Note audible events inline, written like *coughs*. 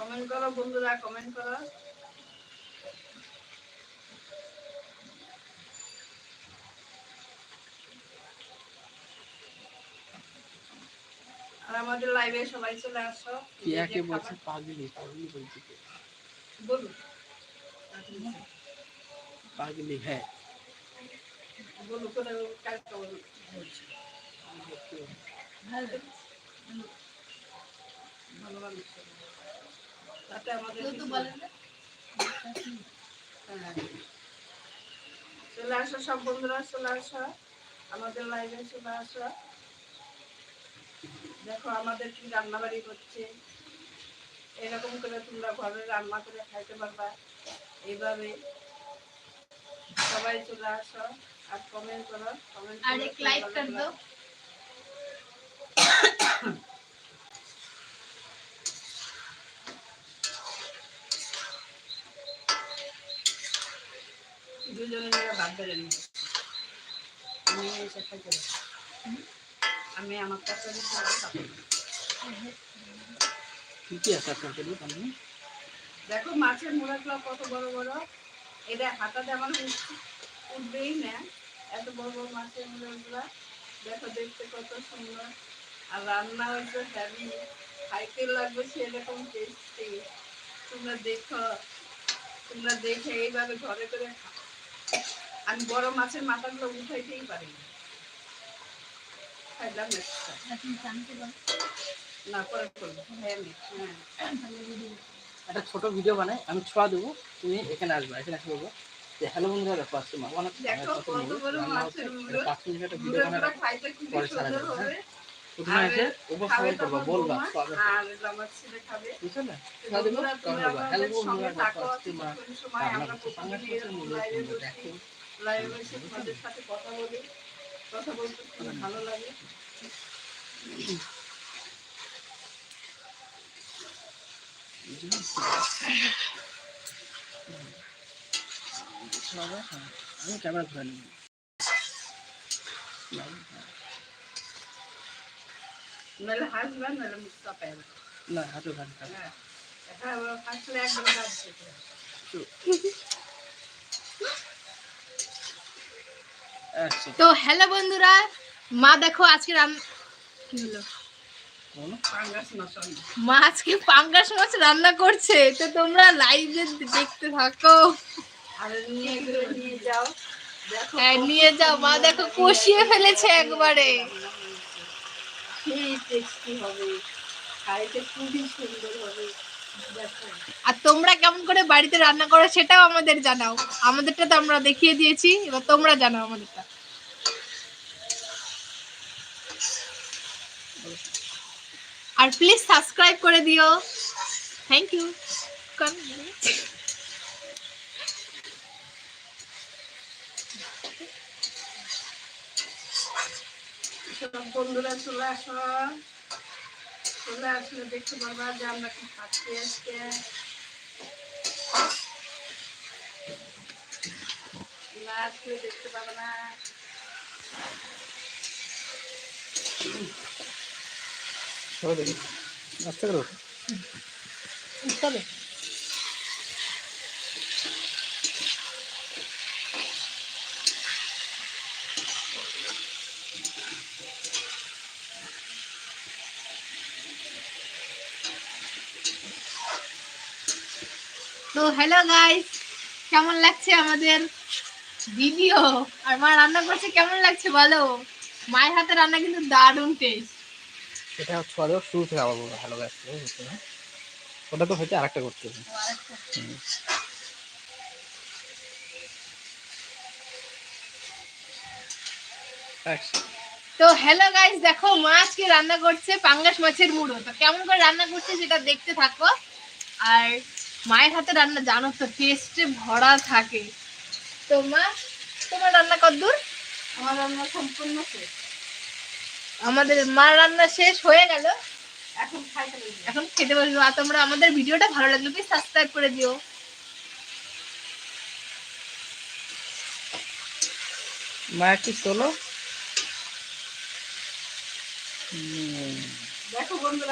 Comment করো বন্ধুরা comment করো। আর আমাদের লাইভে সবাই চলে আসো। কি বলছে? পাগলি পাগলি বলছি বলুন। পাগলি হ্যাঁ। বলুন করে বলুন। ভালো হ্যাঁ। চলে আসো সব বন্ধুরা চলে আসো। আমাদের লাইভে চলে আসো। দেখো আমাদের কি রান্নাবাড়ি করছে এরকম করে তোমরা ঘরে রান্না করে খাইতে পারবা। এইভাবে সবাই চলে আসো আর কমেন্ট করো। কমেন্ট আর লাইক কর। দাও। *coughs* দুজনে মিলে ভাত বেড়ে নিই আমি এসে খাইতে আমি আমার। কি কি আছে আপনার দেখো মাছের মুড়াগুলো কত বড় বড়। এটা হাতাতে আমার উঠ- উঠবেই না। এত বড় বড় মাছের মুড়াগুলো। দেখো দেখতে কত সুন্দর। আর রান্না হয়েছে হেভি খাইতে লাগবে সেরকম টেস্টি তোমরা দেখো তোমরা দেখে এইভাবে ঘরে করে খাও। আমি বড় মাছের মাথাগুলো উঠাইতেই পারি না খাইলাম একটা। না পরে করব। হ্যাঁ আমি, হ্যাঁ। একটা ছোট ভিডিও বানাই আমি ছোঁয়া দেবো তুমি এখানে আসবে এখানে বলব যে হ্যালো বন্ধুরা দেখো আজকে মা। অনেক দেখো কত কত মুড়ো বড় রান্না হচ্ছে মাছের মুড়ো। পাঁচ মিনিট একটা ভিডিও বানাই মুড়োগুলো খাইতে খুবই পরে সারা উপস্থাপন করব বলবা আর আমার ছেলে খাবে। বুঝছ না হ্যালো আমরা প্রতিদিন লাইভে বসি। লাইভে এসে তোমাদের সাথে কথা বলি। কথা বলতে ভালো লাগে। আমি ক্যামেরা ধরে নিই নইলে হাসবে। না হ্যাঁ। হাসলে একদম কাজ তো হ্যালো বন্ধুরা মা দেখো আজকে রান কি হলো? মাছ রান্না। মা আজকে পাঙ্গাস মাছ রান্না করছে তো তোমরা লাইভে দেখতে থাকো। নিয়ে যাও। হ্যাঁ নিয়ে যাও। মা দেখো কষিয়ে ফেলেছে একবারে। আর তোমরা কেমন করে বাড়িতে রান্না করো সেটাও আমাদের জানাও। আমাদেরটা তো আমরা দেখিয়ে দিয়েছি, এবার তোমরা জানাও আমাদেরটা। আর প্লিজ সাবস্ক্রাইব করে দিও। থ্যাংক ইউ সব বন্ধুরা চলে আসো চলে আসলে দেখতে পারবা যে আমরা কি খাচ্ছি আজকে। আসলে দেখতে পাবে না। দেখি। আস্তে তো হ্যালো গাইস কেমন লাগছে আমাদের ভিডিও আর মা রান্না করছে কেমন লাগছে বলো? মায়ের হাতে রান্না কিন্তু দারুণ টেস্ট এটা দেবো শুরু থেকে আবার বলব হ্যালো না? ওটা তো হয়তো আরেকটা করতে হবে। তো হ্যালো গাইস দেখো মা আজকে রান্না করছে পাঙ্গাস মাছের মুড়ো। তো কেমন করে রান্না করছে সেটা দেখতে থাকো। আর মায়ের হাতে রান্না জানো তো টেস্টে ভরা থাকে। তো মা তোমার রান্না কদ্দূর? আমার রান্না সম্পূর্ণ শেষ। আমাদের মা রান্না শেষ হয়ে গেল। এখন খাইতে এখন খেতে বসবো। আর তোমরা আমাদের ভিডিওটা ভালো লাগলে প্লিজ সাবস্ক্রাইব করে দিও। মা একটু চলো দেখো বন্ধুরা।